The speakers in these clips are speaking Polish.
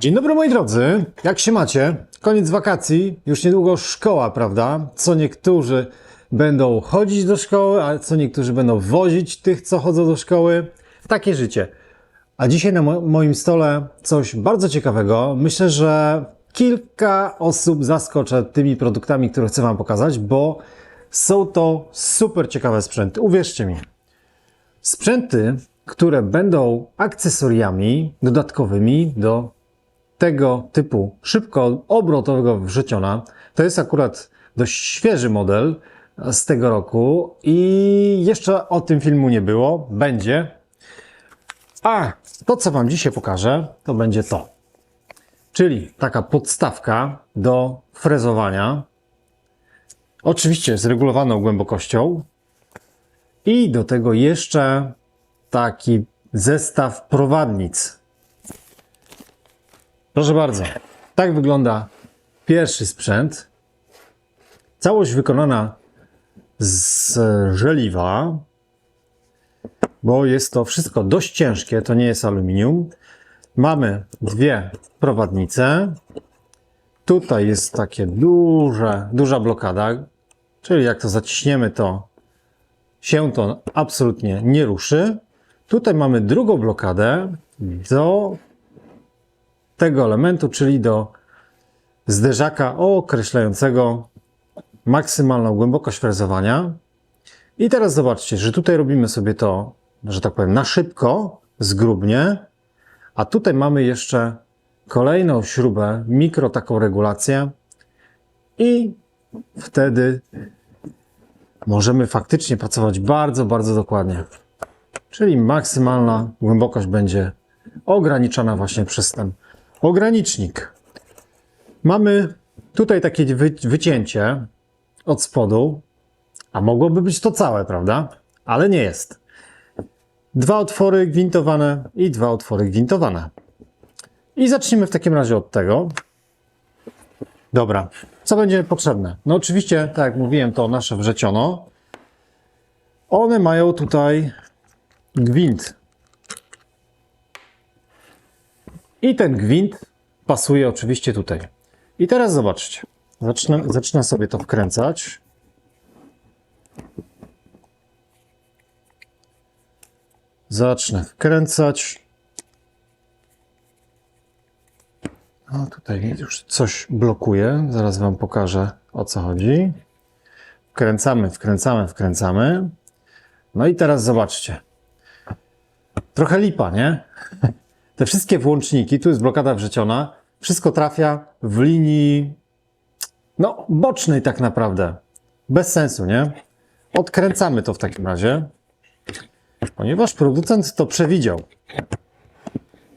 Dzień dobry moi drodzy, jak się macie? Koniec wakacji, już niedługo szkoła, prawda? Co niektórzy będą chodzić do szkoły, a co niektórzy będą wozić tych, co chodzą do szkoły. Takie życie. A dzisiaj na mo- moim stole coś bardzo ciekawego. Myślę, że kilka osób zaskoczę tymi produktami, które chcę Wam pokazać, bo są to super ciekawe sprzęty. Uwierzcie mi. Sprzęty, które będą akcesoriami dodatkowymi do tego typu szybko obrotowego wrzeciona. To jest akurat dość świeży model z tego roku i jeszcze o tym filmu nie było. Będzie. A to, co Wam dzisiaj pokażę, to będzie to. Czyli taka podstawka do frezowania. Oczywiście z regulowaną głębokością. I do tego jeszcze taki zestaw prowadnic. Proszę bardzo, tak wygląda pierwszy sprzęt. Całość wykonana z żeliwa, bo jest to wszystko dość ciężkie, to nie jest aluminium. Mamy dwie prowadnice. Tutaj jest takie duże, duża blokada, czyli jak to zaciśniemy, to się to absolutnie nie ruszy. Tutaj mamy drugą blokadę do tego elementu, czyli do zderzaka określającego maksymalną głębokość frezowania. I teraz zobaczcie, że tutaj robimy sobie to, że tak powiem, na szybko, zgrubnie, a tutaj mamy jeszcze kolejną śrubę, mikro taką regulację i wtedy możemy faktycznie pracować bardzo, bardzo dokładnie. Czyli maksymalna głębokość będzie ograniczona właśnie przez ten ogranicznik. Mamy tutaj takie wy, wycięcie od spodu, a mogłoby być to całe, prawda? Ale nie jest. Dwa otwory gwintowane i dwa otwory gwintowane. I zacznijmy w takim razie od tego. Dobra, co będzie potrzebne? No oczywiście, tak jak mówiłem, to nasze wrzeciono. One mają tutaj gwint I ten gwint pasuje oczywiście tutaj. I teraz zobaczcie. Zacznę, zacznę sobie to wkręcać. Zacznę wkręcać. O, tutaj już coś blokuje. Zaraz Wam pokażę o co chodzi. Wkręcamy, wkręcamy, wkręcamy. No i teraz zobaczcie. Trochę lipa, nie? Te wszystkie włączniki, tu jest blokada wrzeciona, wszystko trafia w linii, no, bocznej tak naprawdę. Bez sensu, nie? Odkręcamy to w takim razie, ponieważ producent to przewidział.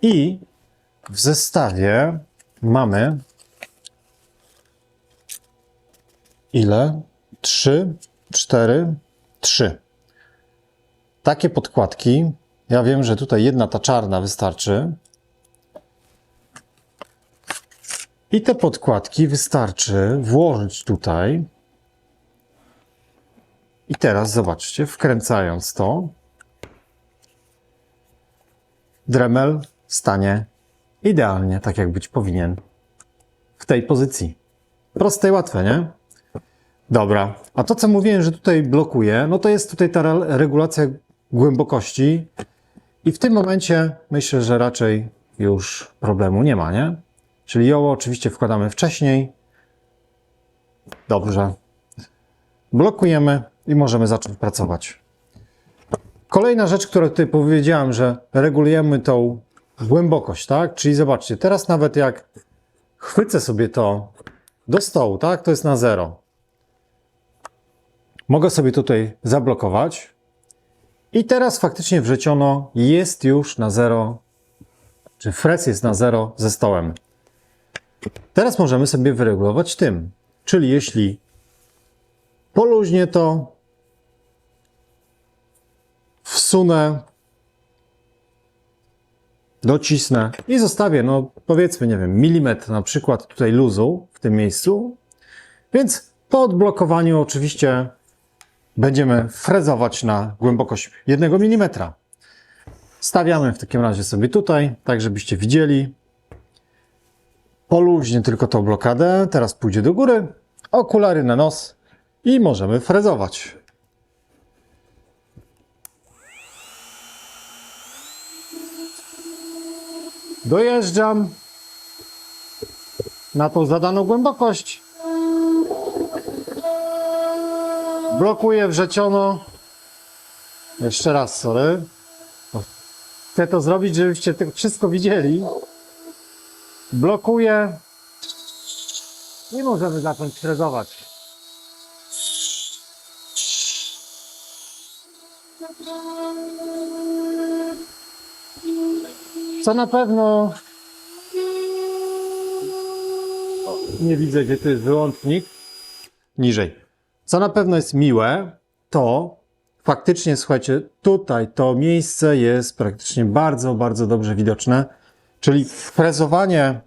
I w zestawie mamy ile? Trzy, cztery, trzy. Takie podkładki ja wiem, że tutaj jedna ta czarna wystarczy. I te podkładki wystarczy włożyć tutaj. I teraz zobaczcie, wkręcając to, Dremel stanie idealnie, tak jak być powinien. W tej pozycji. Proste i łatwe, nie? Dobra. A to, co mówiłem, że tutaj blokuje, no to jest tutaj ta re- regulacja głębokości. I w tym momencie myślę, że raczej już problemu nie ma, nie? Czyli joło oczywiście wkładamy wcześniej. Dobrze. Blokujemy i możemy zacząć pracować. Kolejna rzecz, którą tutaj powiedziałem, że regulujemy tą głębokość, tak? Czyli zobaczcie, teraz nawet jak chwycę sobie to do stołu, tak? To jest na zero. Mogę sobie tutaj zablokować. I teraz faktycznie wrzeciono jest już na zero, czy fres jest na zero ze stołem. Teraz możemy sobie wyregulować tym. Czyli jeśli poluźnię to, wsunę, docisnę i zostawię, no powiedzmy, nie wiem, milimetr na przykład tutaj luzu w tym miejscu. Więc po odblokowaniu oczywiście będziemy frezować na głębokość 1 mm. Stawiamy w takim razie sobie tutaj, tak żebyście widzieli. Poluźnie tylko tą blokadę, teraz pójdzie do góry, okulary na nos i możemy frezować. Dojeżdżam na tą zadaną głębokość. Blokuję wrzeciono. Jeszcze raz, sorry. Chcę to zrobić, żebyście to wszystko widzieli. Blokuję. I możemy zacząć frezować. Co na pewno. O, nie widzę, gdzie tu jest wyłącznik. Niżej. Co na pewno jest miłe, to faktycznie, słuchajcie, tutaj to miejsce jest praktycznie bardzo, bardzo dobrze widoczne. Czyli frezowanie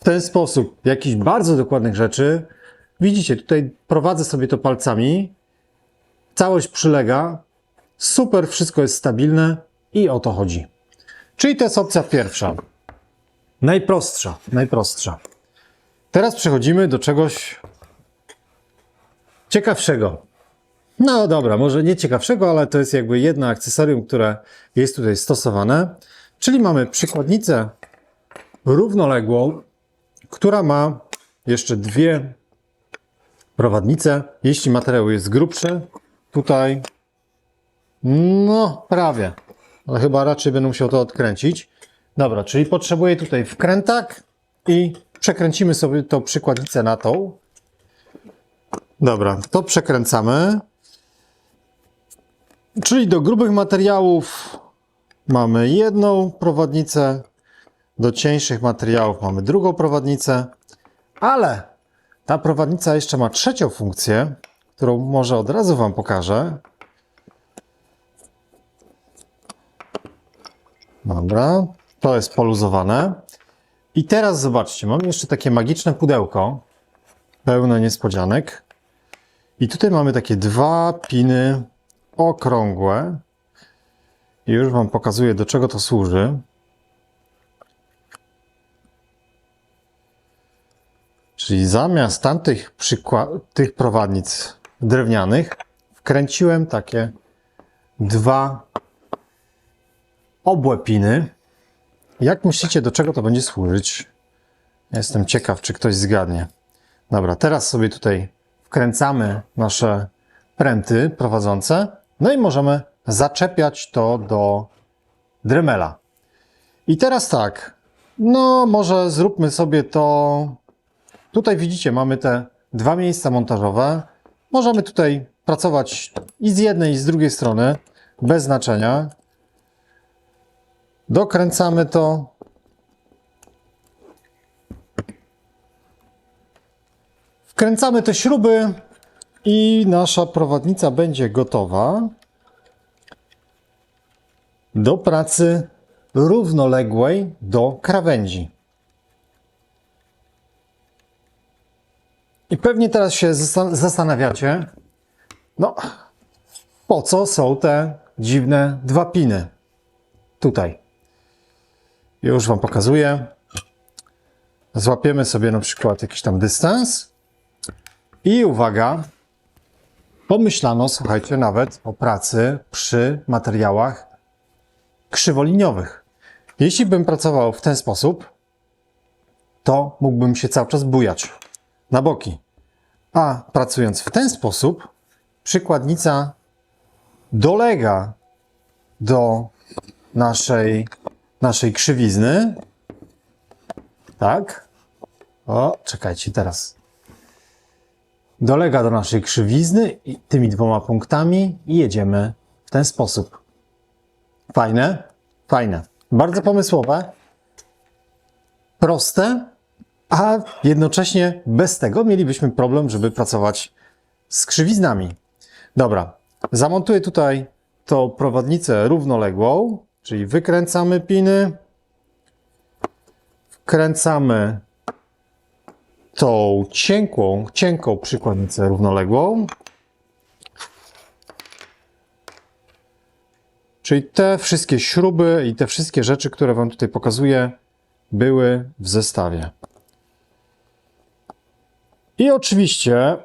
w ten sposób jakichś bardzo dokładnych rzeczy. Widzicie, tutaj prowadzę sobie to palcami. Całość przylega. Super, wszystko jest stabilne i o to chodzi. Czyli to jest opcja pierwsza. Najprostsza, najprostsza. Teraz przechodzimy do czegoś ciekawszego. No dobra, może nie ciekawszego, ale to jest jakby jedno akcesorium, które jest tutaj stosowane. Czyli mamy przykładnicę równoległą, która ma jeszcze dwie prowadnice. Jeśli materiał jest grubszy, tutaj no prawie, ale chyba raczej będę musiał to odkręcić. Dobra, czyli potrzebuję tutaj wkrętak i przekręcimy sobie tą przykładnicę na tą. Dobra, to przekręcamy. Czyli do grubych materiałów mamy jedną prowadnicę, do cieńszych materiałów mamy drugą prowadnicę, ale ta prowadnica jeszcze ma trzecią funkcję, którą może od razu Wam pokażę. Dobra, to jest poluzowane. I teraz zobaczcie, mamy jeszcze takie magiczne pudełko, pełne niespodzianek. I tutaj mamy takie dwa piny okrągłe. I już Wam pokazuję, do czego to służy. Czyli zamiast tamtych tych prowadnic drewnianych, wkręciłem takie dwa obłe piny. Jak myślicie, do czego to będzie służyć? Jestem ciekaw, czy ktoś zgadnie. Dobra, teraz sobie tutaj wkręcamy nasze pręty prowadzące, no i możemy zaczepiać to do dremela. I teraz tak, no może zróbmy sobie to. Tutaj widzicie, mamy te dwa miejsca montażowe. Możemy tutaj pracować i z jednej, i z drugiej strony, bez znaczenia. Dokręcamy to. Wkręcamy te śruby i nasza prowadnica będzie gotowa do pracy równoległej do krawędzi. I pewnie teraz się zastan- zastanawiacie, no, po co są te dziwne dwa piny tutaj. Już Wam pokazuję. Złapiemy sobie na przykład jakiś tam dystans. I uwaga, pomyślano, słuchajcie, nawet o pracy przy materiałach krzywoliniowych. Jeśli bym pracował w ten sposób, to mógłbym się cały czas bujać na boki. A pracując w ten sposób, przykładnica dolega do naszej, naszej krzywizny. Tak? O, czekajcie teraz. Dolega do naszej krzywizny tymi dwoma punktami i jedziemy w ten sposób. Fajne? Fajne. Bardzo pomysłowe. Proste, a jednocześnie bez tego mielibyśmy problem, żeby pracować z krzywiznami. Dobra, zamontuję tutaj tą prowadnicę równoległą, czyli wykręcamy piny, wkręcamy tą cienką, cienką przykładnicę równoległą. Czyli te wszystkie śruby i te wszystkie rzeczy, które Wam tutaj pokazuję, były w zestawie. I oczywiście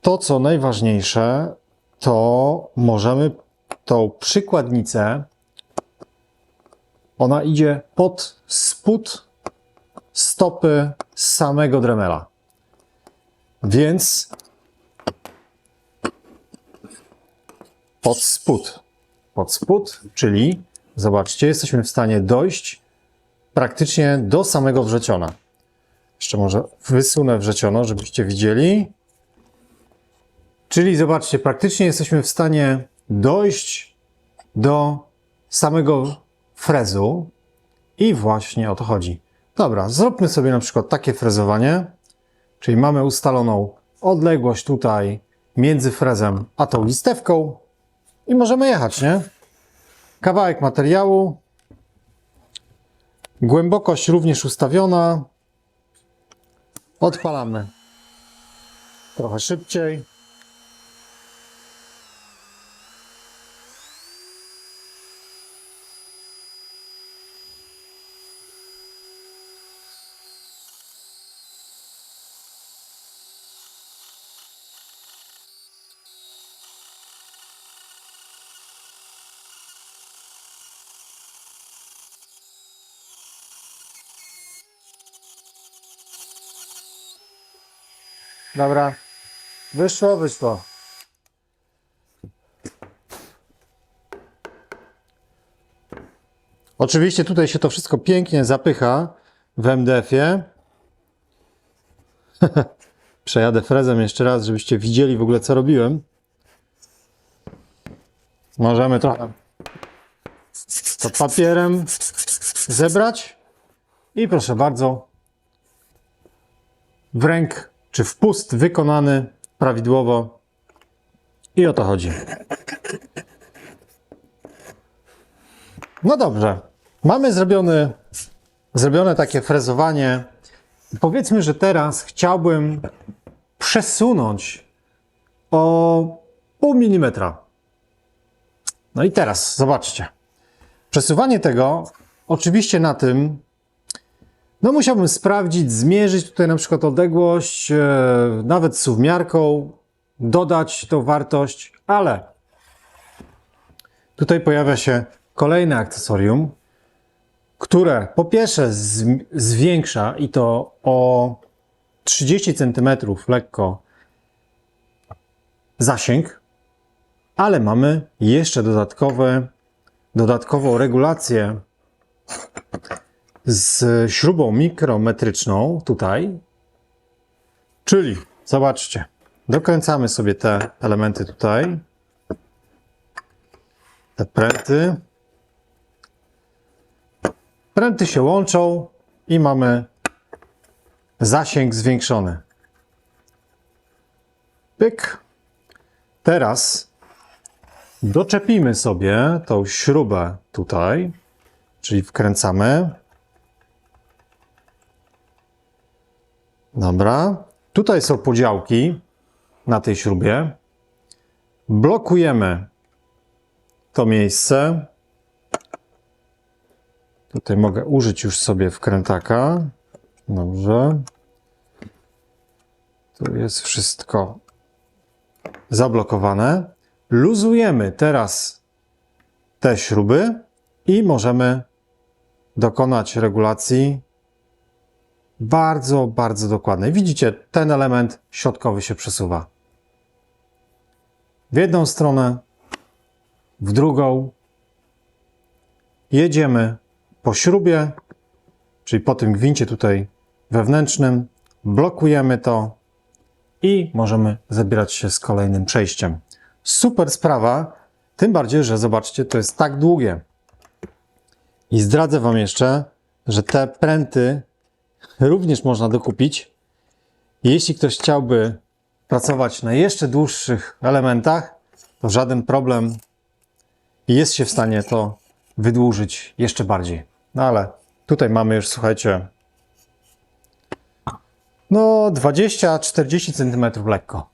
to, co najważniejsze, to możemy tą przykładnicę, ona idzie pod spód stopy samego Dremela. Więc pod spód. Pod spód, czyli zobaczcie, jesteśmy w stanie dojść praktycznie do samego wrzeciona. Jeszcze może wysunę wrzeciono, żebyście widzieli. Czyli zobaczcie, praktycznie jesteśmy w stanie dojść do samego frezu i właśnie o to chodzi. Dobra, zróbmy sobie na przykład takie frezowanie, czyli mamy ustaloną odległość tutaj między frezem a tą listewką i możemy jechać, nie? Kawałek materiału, głębokość również ustawiona. Odpalamy trochę szybciej. Dobra. Wyszło, wyszło. Oczywiście tutaj się to wszystko pięknie zapycha w MDF-ie. Przejadę frezem jeszcze raz, żebyście widzieli w ogóle co robiłem. Możemy trochę to papierem zebrać i proszę bardzo w ręk czy wpust wykonany prawidłowo. I o to chodzi. No dobrze. Mamy zrobiony, zrobione takie frezowanie. Powiedzmy, że teraz chciałbym przesunąć o pół milimetra. No i teraz zobaczcie. Przesuwanie tego oczywiście na tym no musiałbym sprawdzić, zmierzyć tutaj na przykład odległość, e, nawet suwmiarką, dodać tą wartość, ale tutaj pojawia się kolejne akcesorium, które po pierwsze zwiększa i to o 30 cm lekko zasięg, ale mamy jeszcze dodatkowe, dodatkową regulację z śrubą mikrometryczną tutaj. Czyli, zobaczcie, dokręcamy sobie te elementy tutaj. Te pręty. Pręty się łączą i mamy zasięg zwiększony. Pyk. Teraz doczepimy sobie tą śrubę tutaj, czyli wkręcamy. Dobra. Tutaj są podziałki na tej śrubie. Blokujemy to miejsce. Tutaj mogę użyć już sobie wkrętaka. Dobrze. Tu jest wszystko zablokowane. Luzujemy teraz te śruby i możemy dokonać regulacji bardzo, bardzo dokładnej. Widzicie, ten element środkowy się przesuwa. W jedną stronę, w drugą. Jedziemy po śrubie, czyli po tym gwincie tutaj wewnętrznym, blokujemy to i możemy zabierać się z kolejnym przejściem. Super sprawa, tym bardziej, że zobaczcie, to jest tak długie. I zdradzę Wam jeszcze, że te pręty również można dokupić. Jeśli ktoś chciałby pracować na jeszcze dłuższych elementach, to żaden problem jest się w stanie to wydłużyć jeszcze bardziej. No ale tutaj mamy już, słuchajcie, no 20-40 cm lekko.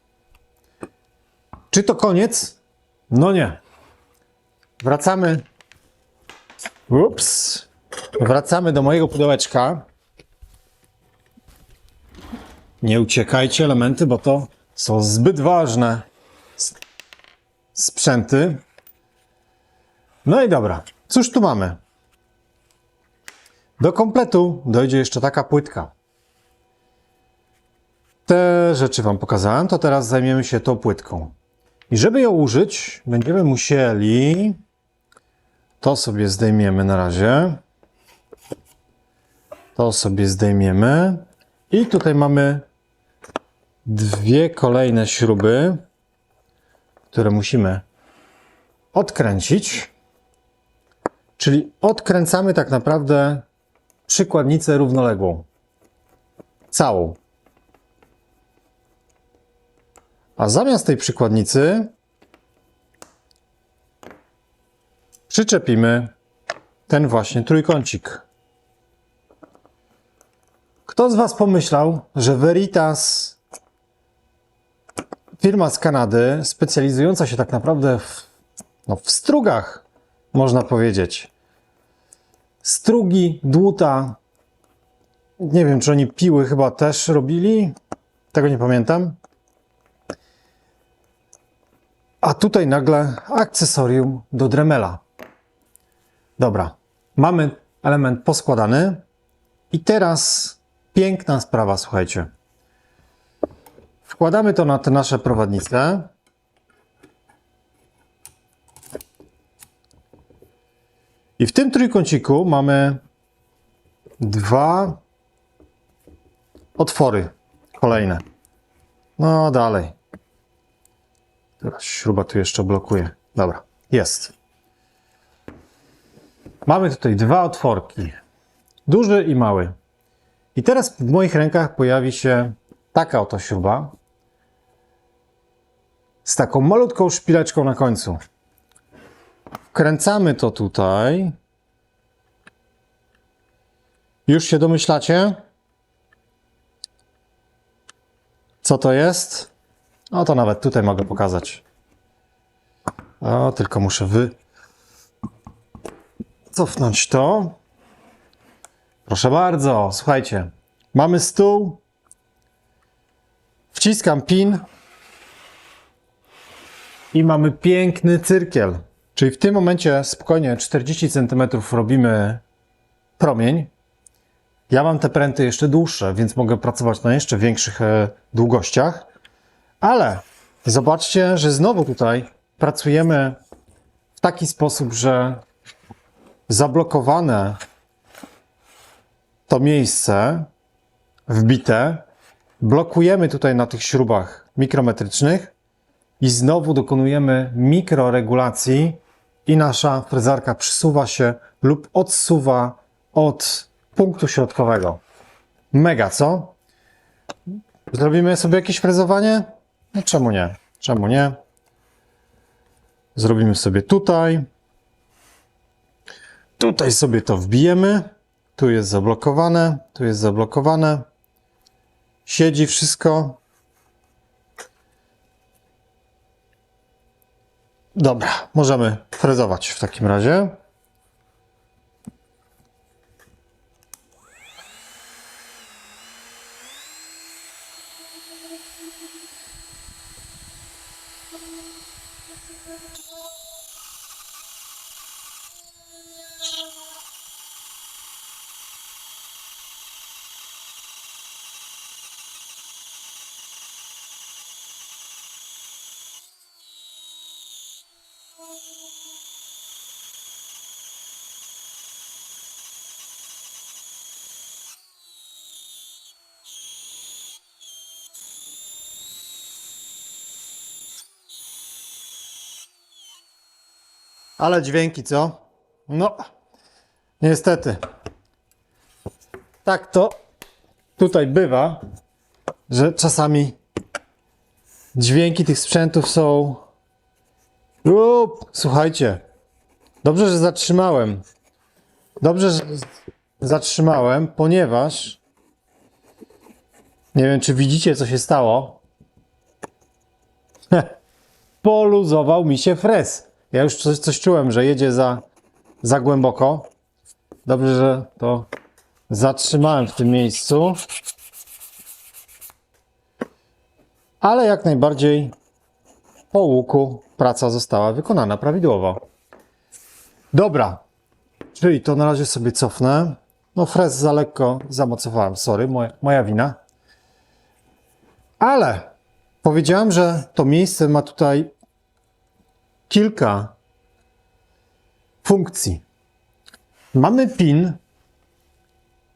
Czy to koniec? No nie. Wracamy Ups. Wracamy do mojego pudełeczka. Nie uciekajcie elementy, bo to są zbyt ważne sprzęty. No i dobra. Cóż tu mamy? Do kompletu dojdzie jeszcze taka płytka. Te rzeczy Wam pokazałem, to teraz zajmiemy się tą płytką. I żeby ją użyć, będziemy musieli. To sobie zdejmiemy na razie. To sobie zdejmiemy. I tutaj mamy dwie kolejne śruby, które musimy odkręcić. Czyli odkręcamy tak naprawdę przykładnicę równoległą. Całą. A zamiast tej przykładnicy przyczepimy ten właśnie trójkącik. Kto z Was pomyślał, że Veritas, firma z Kanady, specjalizująca się tak naprawdę w, no, w strugach, można powiedzieć. Strugi, dłuta. Nie wiem, czy oni piły chyba też robili. Tego nie pamiętam. A tutaj nagle akcesorium do Dremela. Dobra, mamy element poskładany. I teraz piękna sprawa, słuchajcie. Wkładamy to na te nasze prowadnice. I w tym trójkąciku mamy dwa otwory kolejne. No dalej. Teraz śruba tu jeszcze blokuje. Dobra, jest. Mamy tutaj dwa otworki. Duży i mały. I teraz w moich rękach pojawi się taka oto śruba. Z taką malutką szpileczką na końcu. Wkręcamy to tutaj. Już się domyślacie? Co to jest? No to nawet tutaj mogę pokazać. O, tylko muszę wy... cofnąć to. Proszę bardzo, słuchajcie. Mamy stół. Wciskam pin. I mamy piękny cyrkiel. Czyli w tym momencie spokojnie 40 cm robimy promień. Ja mam te pręty jeszcze dłuższe, więc mogę pracować na jeszcze większych e, długościach. Ale zobaczcie, że znowu tutaj pracujemy w taki sposób, że zablokowane to miejsce wbite blokujemy tutaj na tych śrubach mikrometrycznych i znowu dokonujemy mikroregulacji i nasza frezarka przysuwa się lub odsuwa od punktu środkowego. Mega, co? Zrobimy sobie jakieś frezowanie? No czemu nie? Czemu nie? Zrobimy sobie tutaj. Tutaj sobie to wbijemy. Tu jest zablokowane, tu jest zablokowane. Siedzi wszystko. Dobra, możemy frezować w takim razie. Ale dźwięki, co? No, niestety. Tak to tutaj bywa, że czasami dźwięki tych sprzętów są. Up, słuchajcie. Dobrze, że zatrzymałem. Dobrze, że zatrzymałem, ponieważ nie wiem, czy widzicie, co się stało. Poluzował mi się frez. Ja już coś, coś czułem, że jedzie za, za głęboko. Dobrze, że to zatrzymałem w tym miejscu. Ale jak najbardziej po łuku praca została wykonana prawidłowo. Dobra, czyli to na razie sobie cofnę. No frez za lekko zamocowałem, sorry, moja, moja wina. Ale powiedziałem, że to miejsce ma tutaj kilka funkcji. Mamy pin.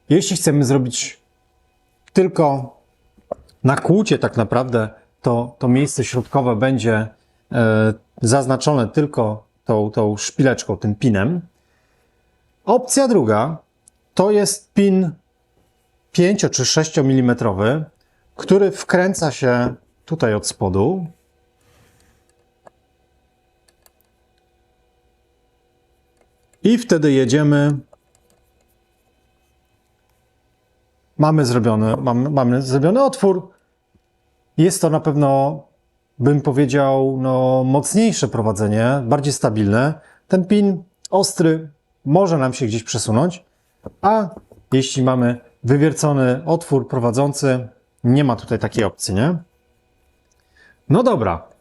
Jeśli chcemy zrobić tylko nakłucie tak naprawdę, to, to miejsce środkowe będzie e, zaznaczone tylko tą, tą szpileczką, tym pinem. Opcja druga to jest pin 5 czy 6 mm, który wkręca się tutaj od spodu. I wtedy jedziemy. Mamy zrobiony, mamy, mamy zrobiony otwór. Jest to na pewno, bym powiedział, no, mocniejsze prowadzenie, bardziej stabilne. Ten pin ostry może nam się gdzieś przesunąć, a jeśli mamy wywiercony otwór prowadzący, nie ma tutaj takiej opcji, nie? No dobra.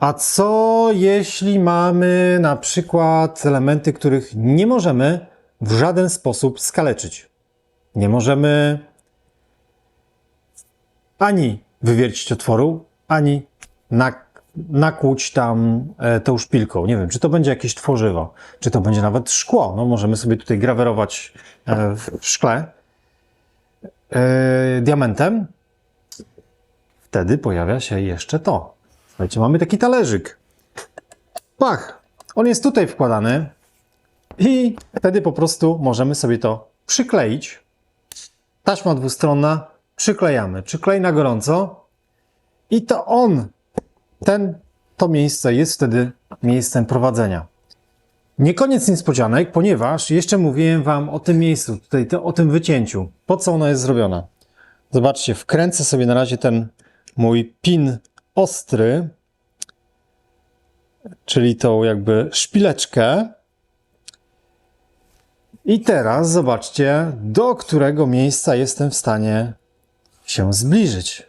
A co jeśli mamy na przykład elementy, których nie możemy w żaden sposób skaleczyć? Nie możemy ani wywiercić otworu, ani nak- nakłuć tam e, tą szpilką. Nie wiem, czy to będzie jakieś tworzywo, czy to będzie nawet szkło. No, możemy sobie tutaj grawerować e, w w szkle e, diamentem. Wtedy pojawia się jeszcze to. Słuchajcie, mamy taki talerzyk. Pach! On jest tutaj wkładany i wtedy po prostu możemy sobie to przykleić. Taśma dwustronna, przyklejamy. Przyklej na gorąco i to on, ten, to miejsce jest wtedy miejscem prowadzenia. Nie koniec niespodzianek, ponieważ jeszcze mówiłem Wam o tym miejscu, tutaj to, o tym wycięciu. Po co ono jest zrobione? Zobaczcie, wkręcę sobie na razie ten mój pin ostry, czyli tą jakby szpileczkę. I teraz zobaczcie, do którego miejsca jestem w stanie się zbliżyć.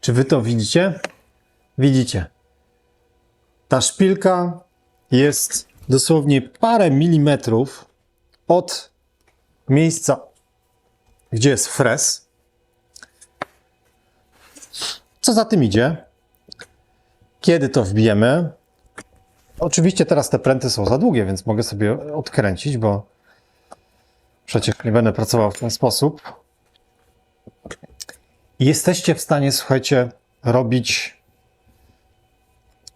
Czy wy to widzicie? Widzicie. Ta szpilka jest dosłownie parę milimetrów od miejsca, gdzie jest fres. Co za tym idzie? Kiedy to wbijemy? Oczywiście teraz te pręty są za długie, więc mogę sobie odkręcić, bo przecież nie będę pracował w ten sposób. Jesteście w stanie, słuchajcie, robić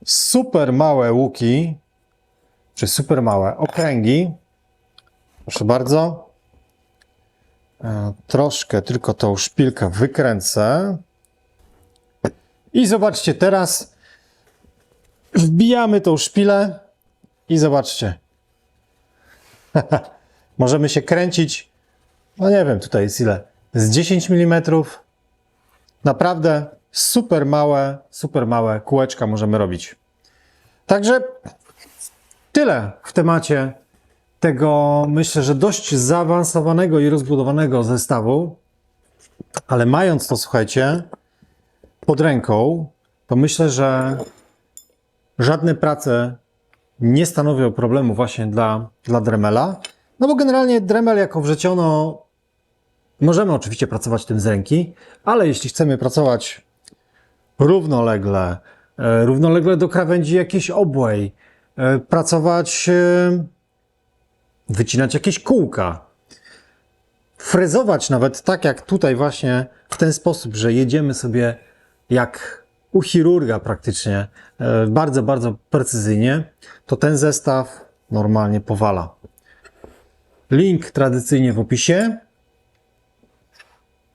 super małe łuki, czy super małe okręgi. Proszę bardzo. E, Troszkę tylko tą szpilkę wykręcę. I zobaczcie, teraz wbijamy tą szpilę i zobaczcie. Możemy się kręcić, no nie wiem, tutaj jest ile? Z 10 mm. Naprawdę super małe, super małe kółeczka możemy robić. Także tyle w temacie tego, myślę, że dość zaawansowanego i rozbudowanego zestawu. Ale mając to, słuchajcie, pod ręką, to myślę, że żadne prace nie stanowią problemu właśnie dla, dla Dremela. No bo generalnie Dremel jako wrzeciono możemy oczywiście pracować tym z ręki, ale jeśli chcemy pracować równolegle, e, równolegle do krawędzi jakiejś obłej, e, pracować, e, wycinać jakieś kółka, frezować nawet tak jak tutaj właśnie w ten sposób, że jedziemy sobie jak u chirurga praktycznie, e, bardzo, bardzo precyzyjnie, to ten zestaw normalnie powala. Link tradycyjnie w opisie.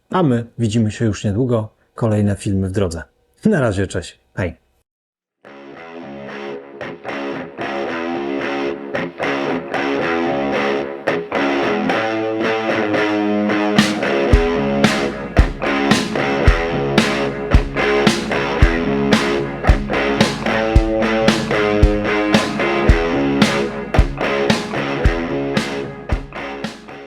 A my widzimy się już niedługo. Kolejne filmy w drodze. Na razie, cześć. Hej.